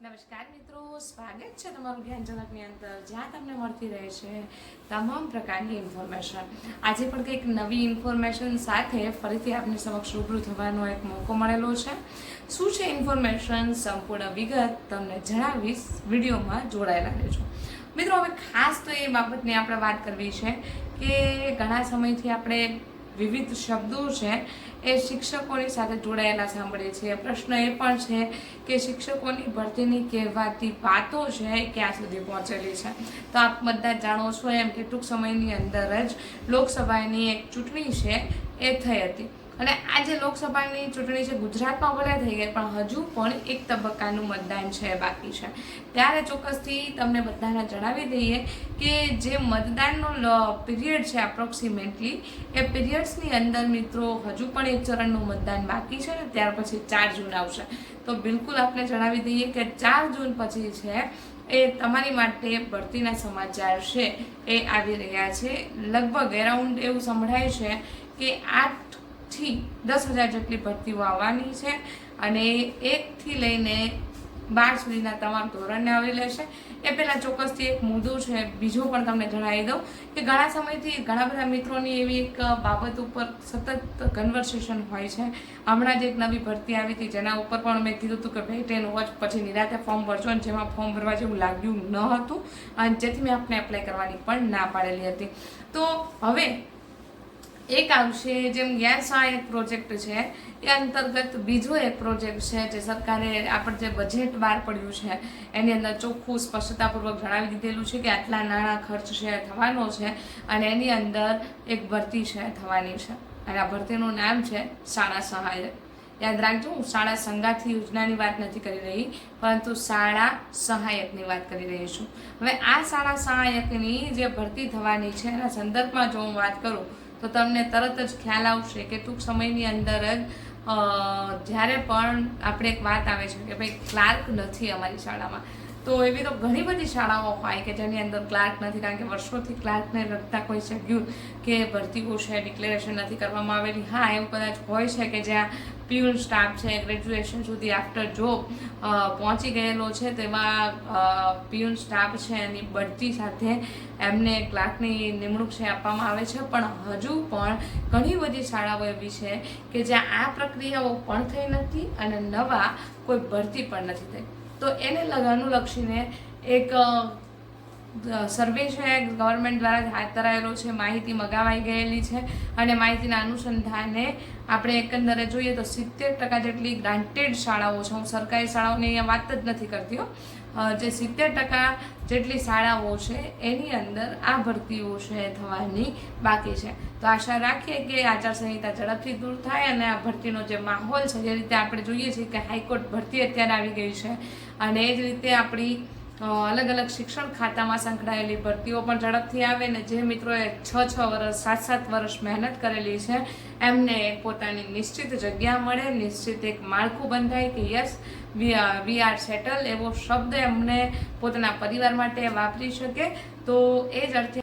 નમસ્કાર મિત્રો, સ્વાગત છે તમારું જ્ઞાનજનકની અંદર, જ્યાં તમને મળતી રહે છે તમામ પ્રકારની ઇન્ફોર્મેશન આજે પણ કંઈક નવી ઇન્ફોર્મેશન સાથે ફરીથી આપની સમક્ષ રૂબરૂ થવાનો એક મોકો મળેલો છે. શું છે ઇન્ફોર્મેશન સંપૂર્ણ વિગત તમને જણાવીશ. વિડીયોમાં જોડાયેલા રહેજો. મિત્રો, હવે ખાસ તો એ બાબતની આપણે વાત કરવી છે કે ઘણા સમયથી આપણે વિવિધ શબ્દો છે, એ શિક્ષકોની સાથે જોડાયેલા સાંભળે છે. પ્રશ્ન એ પણ છે કે શિક્ષકોની ભરતીની કહેવાતી વાતો છે ક્યાં સુધી પહોંચેલી છે? તો આપ બધા જાણો છો એમ કે ટૂંક સમયની અંદર જ લોકસભાની એક ચૂંટણી છે, એ થઈ હતી. અને આ જે લોકસભાની ચૂંટણી છે, ગુજરાતમાં ભલે થઈ ગઈ, પણ હજુ પણ એક તબક્કાનું મતદાન છે, બાકી છે. ત્યારે ચોક્કસથી તમને બધાને જણાવી દઈએ કે જે મતદાનનો પીરિયડ છે એપ્રોક્સિમેટલી એ પીરિયડ્સની અંદર મિત્રો હજુ પણ એક ચરણનું મતદાન બાકી છે ને ત્યાર પછી ચાર જૂન આવશે. તો બિલકુલ આપણે જણાવી દઈએ કે ચાર જૂન પછી છે, એ તમારી માટે ભરતીના સમાચાર છે, એ આવી રહ્યા છે. લગભગ એરાઉન્ડ એવું સંભળાય છે કે આઠથી દસ હજાર જેટલી ભરતીઓ આવવાની છે અને એકથી લઈને બાર સુધીના તમામ ધોરણને આવરી લેશે. એ પહેલાં ચોક્કસથી એક મુદ્દો છે, બીજો પણ તમને જણાવી દઉં કે ઘણા સમયથી ઘણા બધા મિત્રોની એવી એક બાબત ઉપર સતત કન્વર્સેશન હોય છે. હમણાં જ એક નવી ભરતી આવી હતી, જેના ઉપર પણ મેં કીધું હતું કે ભાઈ ટેન વોચ પછી નિરાતે ફોર્મ ભરજો અને જેમાં ફોર્મ ભરવા જેવું લાગ્યું ન હતું અને જેથી મેં આપને એપ્લાય કરવાની પણ ના પાડેલી હતી. તો હવે એક આવશે જેમ ગેસ સહાયક પ્રોજેક્ટ છે, એ અંતર્ગત બીજો એક પ્રોજેક્ટ છે જે સરકારે આપણે જે બજેટ બહાર પડ્યું છે, એની અંદર ચોખ્ખું સ્પષ્ટતાપૂર્વક જણાવી દીધેલું છે કે આટલા નાણાં ખર્ચ છે, થવાનો છે અને એની અંદર એક ભરતી છે, થવાની છે. અને આ ભરતીનું નામ છે શાળા સહાયક યાદ રાખજો, હું શાળા સંગાથી યોજનાની વાત નથી કરી રહી, પરંતુ શાળા સહાયકની વાત કરી રહી છું. હવે આ શાળા સહાયકની જે ભરતી થવાની છે, એના સંદર્ભમાં જો હું વાત કરું તો તમને તરત જ ખ્યાલ આવશે કે ટૂંક સમયની અંદર જ જ્યારે પણ આપણે એક વાત આવે છે કે ભાઈ ક્લાર્ક નથી અમારી શાળામાં તો એવી તો ઘણી બધી શાળાઓ હોય કે જેની અંદર ક્લાર્ક નથી, કારણ કે વર્ષોથી ક્લાર્કને લગતા કોઈ શેડ્યુલ કે ભરતીઓ છે ડિક્લેરેશન નથી કરવામાં આવેલી. હા, એવું કદાચ હોય છે કે જ્યાં પ્યુન સ્ટાફ છે ગ્રેજ્યુએશન સુધી આફ્ટર જોબ પહોંચી ગયેલો છે, તેમાં પ્યુન સ્ટાફ છે, એની બઢતી સાથે એમને ક્લાર્કની નિમણૂક છે આપવામાં આવે છે. પણ હજુ પણ ઘણી બધી શાળાઓ એવી છે કે જ્યાં આ પ્રક્રિયાઓ પણ થઈ નથી અને નવા કોઈ ભરતી પણ નથી થઈ. તો એને લગાનું લક્ષીને એક સર્વે છે ગવર્મેન્ટ દ્વારા હાથ ધરાયેલો છે, માહિતી મગાવાઈ ગયેલી છે અને માહિતીના અનુસંધાને આપણે એકંદરે જોઈએ તો સિત્તેર ટકા જેટલી ગ્રાન્ટેડ શાળાઓ છે. હું સરકારી શાળાઓની અહીંયા વાત જ નથી કરતી જે સિત્તેર ટકા જેટલી શાળાઓ છે, એની અંદર આ ભરતીઓ છે થવાની બાકી છે. તો આશા રાખીએ કે આચારસંહિતા ઝડપથી દૂર થાય અને આ ભરતીનો જે માહોલ છે, જે રીતે આપણે જોઈએ છીએ કે હાઈકોર્ટ ભરતી અત્યારે આવી ગઈ છે અને એ જ રીતે આપણી અલગ અલગ શિક્ષણ ખાતામાં સંકળાયેલી ભરતીઓ પણ ઝડપથી આવે ને જે મિત્રોએ છ છ વર્ષ સાત સાત વર્ષ મહેનત કરેલી છે, એમને એક પોતાની નિશ્ચિત જગ્યા મળે, નિશ્ચિત એક માળખું બંધાય કે યસ વી આર સેટલ એવો શબ્દ એમને પોતાના પરિવાર માટે વાપરી શકે. તો એ જ અર્થે